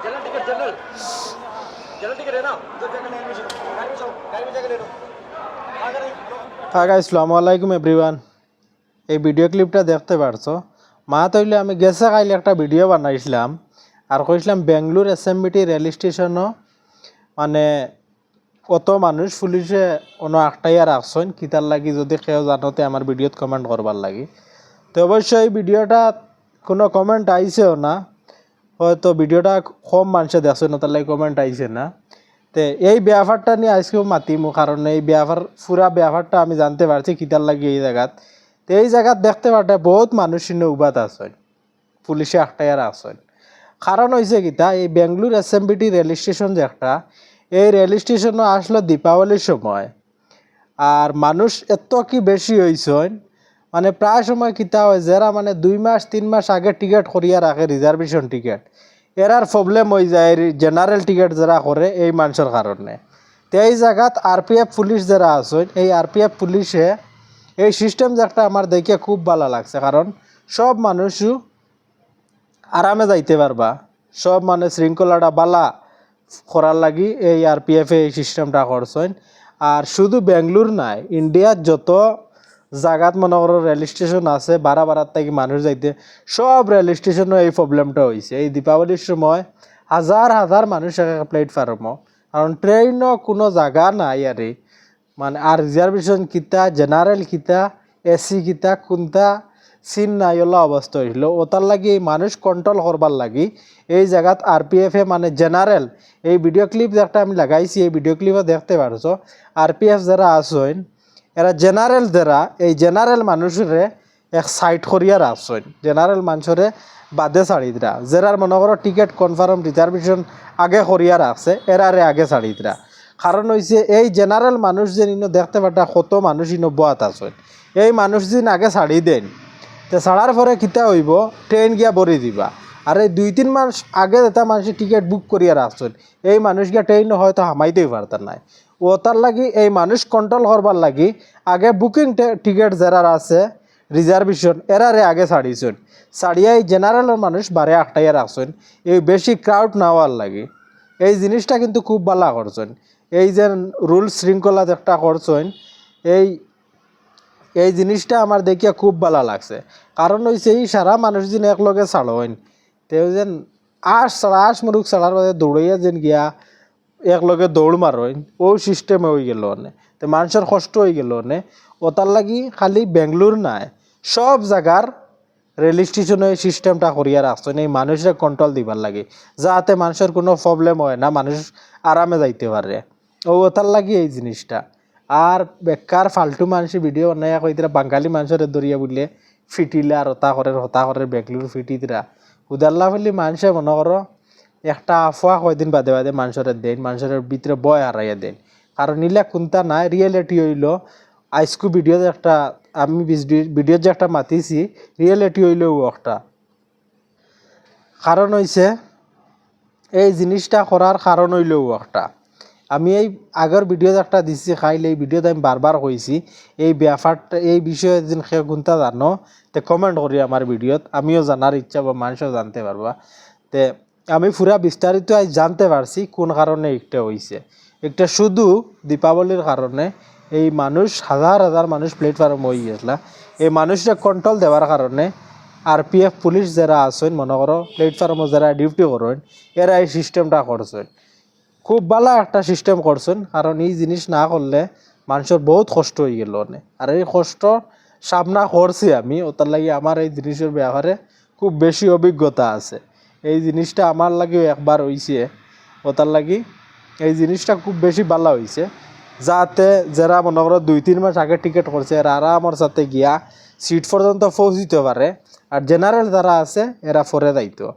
general ticket general general ticket है ना उधर जाकर लाइन में चलो गाड़ी में चलो गाड़ी में जाकर ले लो आ कर হ্যাঁ গাইস সালামু আলাইকুম এভরিওয়ান এই ভিডিও ক্লিপটা দেখতে পারছো মা তৈলে আমি গেছে কাইলে একটা ভিডিও বানাইছিলাম আর কইছিলাম বেঙ্গলোর এসএমবিটি রেল স্টেশনও মানে কত মানুষ পুলিশে অন্য আটটাইয়া রাখছেন কিতার লাগি যদি কেউ জানোতে আমার ভিডিওত কমেন্ট করবার লাগি। তো অবশ্যই ভিডিওটা কোনো কমেন্ট আইছেও না, হয়তো ভিডিওটা কম মানুষে দেখছে না তার লাগে কমেন্ট আইছে না। তে এই ব্যাপারটা নিয়ে আজকেও মাতিমু, কারণ এই ব্যাপার পুরা ব্যাপারটা আমি জানতে পারছি কিতার লাগে এই জায়গাত। তো এই জায়গাত দেখতে পারতে বহুত মানুষ উবাত আছেন পুলিশে আটটাইয়ার আছেন কারণ হয়েছে কিতা এই বেঙ্গলোর এসএমবিটি রেল স্টেশন যে একটা এই রেল স্টেশনও আসলো দীপাবলির সময়। আর মানুষ এত কি বেশি হয়েছেন মানে প্রায় সময় কিতা হয়, যারা মানে দুই মাস, তিন মাস আগে টিকিট করিয়া রাখে রিজার্ভেশন টিকিট। এরার প্রবলেম হয়ে যায় জেনারেল টিকিট যারা করে, এই মানুষের কারণে। তো এই জায়গাত আর পি এফ পুলিশ যারা আছেন, এই আর পি এফ পুলিশে এই সিস্টেম যে একটা আমার দেখে খুব ভালো লাগছে। কারণ সব মানুষও আরামে যাইতে পারবা। সব মানে শৃঙ্খলাটা বালা। করার লাগি এই আর পি এফ এই সিস্টেমটা করছেন। আর শুধু বেঙ্গলোর নাই ইন্ডিয়ার যত জায়গাত মনে করো রেল স্টেশন আছে, বারা বারার থেকে মানুষ যাইতে, সব রেল স্টেশনও এই প্রবলেমটা হয়েছে এই দীপাবলির সময় হাজার হাজার মানুষ প্ল্যাটফর্মও কারণ ট্রেনও কোনো জায়গা নাই আরে। মানে আর রিজার্ভেশন কিতা জেনারেল কিতা এসি কিতা, কোনটা সিন নাই ওলা অবস্থা হয়েছিল ওটার লাগি এই মানুষ কন্ট্রোল করবার লাগি। এই জায়গাত আর পি এফে মানে জেনারেল এই ভিডিও ক্লিপ একটা আমি লাগাইছি, এই ভিডিও ক্লিপও দেখতে পারছ। আর পি এফ যারা আসেন এরা জেনারেল যারা, এই জেনারেল মানুষরে এক সাইড করিয়া রাখছেন জেনারেল মানুষরে বাদে ছাড়ি দিরা যারার মনে করো টিকিট কনফার্ম রিজার্ভেশন আগে করিয়া রাখছে এরারে আগে ছাড়ি দিরা কারণ হইছে, এই জেনারেল মানুষ যে ইনো দেখতে পাটা কত মানুষ ইনো বয়াত আছেন এই মানুষ দিন আগে ছাড়ি দেন তো ছাড়ার পরে কিতা হইব? ট্রেন গিয়া বরি দিবা। আর এই দুই, তিন মাস আগে এটা মানুষ টিকিট বুক করিয়া রাখছেন এই মানুষ গিয়া ট্রেন হয়তো হামাইতেই পারতার নাই। ও তার লাগি এই মানুষ কন্ট্রোল করবার লাগি আগে বুকিং টিকিট যারা আছে রিজার্ভেশন এরারে আগে ছাড়িয়েছেন ছাড়িয়া এই জেনারেলের মানুষ বারে আটটাইয়া রাখছেন এই বেশি ক্রাউড না হওয়ার লাগে। এই জিনিসটা কিন্তু খুব ভালো করছেন এই যে রুল শৃঙ্খলা একটা করছেন এই এই জিনিসটা আমার দেখিয়া খুব ভালো লাগছে। কারণ হইছে এই সারা মানুষ যেন একলগে ছাড়েন তেও যেন আশ ছাড়া, আশ মুরুখ ছাড়ার বাদে দৌড়াইয়া যেন গিয়া একলগে দৌড় মারেন ও সিস্টেমে হয়ে গেল অনে তো মানুষের কষ্ট হয়ে গেল অনে ওটার লাগি খালি বেঙ্গলোর নাই, সব জায়গার রেল স্টেশনে সিস্টেমটা করিয়া রাখছেন এই মানুষের কন্ট্রোল দিবার লাগে। যাতে মানুষের কোনো প্রবলেম হয় না, মানুষ আরামে যাইতে পারে। ও ওটার লাগি এই জিনিসটা। আর বেকার ফালতু মানুষের ভিডিও বানাইয়া কইতরা বাঙালি মানুষের দরিয়া বললে ফিটিলে আর হতা করে হতা করে বেঙ্গলোর ফিটিতরা উদারলা ফেলি মানুষে মনে করো একটা আফোয়া কয়দিন বাদে বাদে মানুষের দেন মানুষের ভিতরে বয় হারাইয়া দেন। কারণ ইলা কোনটা নাই রিয়েলিটি হইল আইসকু ভিডিও একটা, আমি ভিডিও যে একটা মাতিছি রিয়েলিটি হইলেও একটা। কারণ হইছে এই জিনিসটা করার কারণ হইলেও একটা। আমি এই আগের ভিডিও একটা দিছি খাইলে এই ভিডিওতে আমি বারবার কইছি এই ব্যাপারটা এই বিষয়ে যেন সে কোনটা জানো, তে কমেন্ট করি আমার ভিডিওত আমিও জানার ইচ্ছা বা মানুষও জানতে পারবা তে আমি পুরা বিস্তারিত আজ জানতে পারছি কোন কারণে একটা হইছে একটা শুধু দীপাবলির কারণে এই মানুষ হাজার হাজার মানুষ প্ল্যাটফর্ম হয়ে গেছিল এই মানুষরা কন্ট্রোল দেওয়ার কারণে আর পি এফ পুলিশ যারা আছেন, মনে করো প্ল্যাটফর্মে যারা ডিউটি করেন এরা এই সিস্টেমটা করছেন খুব ভালো একটা সিস্টেম করছেন, কারণ এই জিনিস না করলে মানুষের বহুত কষ্ট হয়ে গেল অনেক। আর এই কষ্ট সামনা করছি আমি, ওটার লাগি আমার এই জিনিসের ব্যাপারে খুব বেশি অভিজ্ঞতা আছে। এই জিনিসটা আমার লাগেও একবার হইছে, ওটার লাগি এই জিনিসটা খুব বেশি ভালো হয়েছে যাতে যারা মনে করো দুই, তিন মাস আগে টিকিট করছে, এরা আরামের সাথে গিয়া সিট পর্যন্ত পৌঁছিতে পারে, আর জেনারেল যারা আছে, এরা ফরে যাইতো।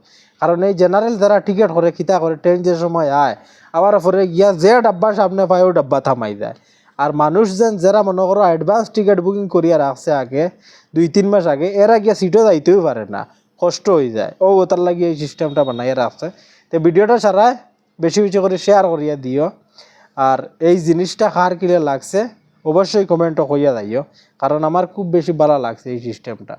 কারণ এই জেনারেল যারা টিকিট করে খিতা করে ট্রেন যে সময় আয় আবার ফরে গিয়া যে ডাব্বা সামনে পায়, ও ডাব্বা থামাই যায়। আর মানুষ যেন যারা মনে করো অ্যাডভান্স টিকিট বুকিং করিয়া রাখছে আগে, দুই, তিন মাস আগে এরা গিয়া সিটও যাইতেও পারে না, কষ্ট হয়ে যায়। ও তার লাগি এই সিস্টেমটা বানাইয়া রাখছে তো ভিডিওটা ছাড়াই বেশি বেশি করে শেয়ার করিয়া দিও আর এই জিনিসটা কার কিলে লাগছে অবশ্যই কমেন্টও কইয়া যাইও কারণ আমার খুব বেশি ভালো লাগছে এই সিস্টেমটা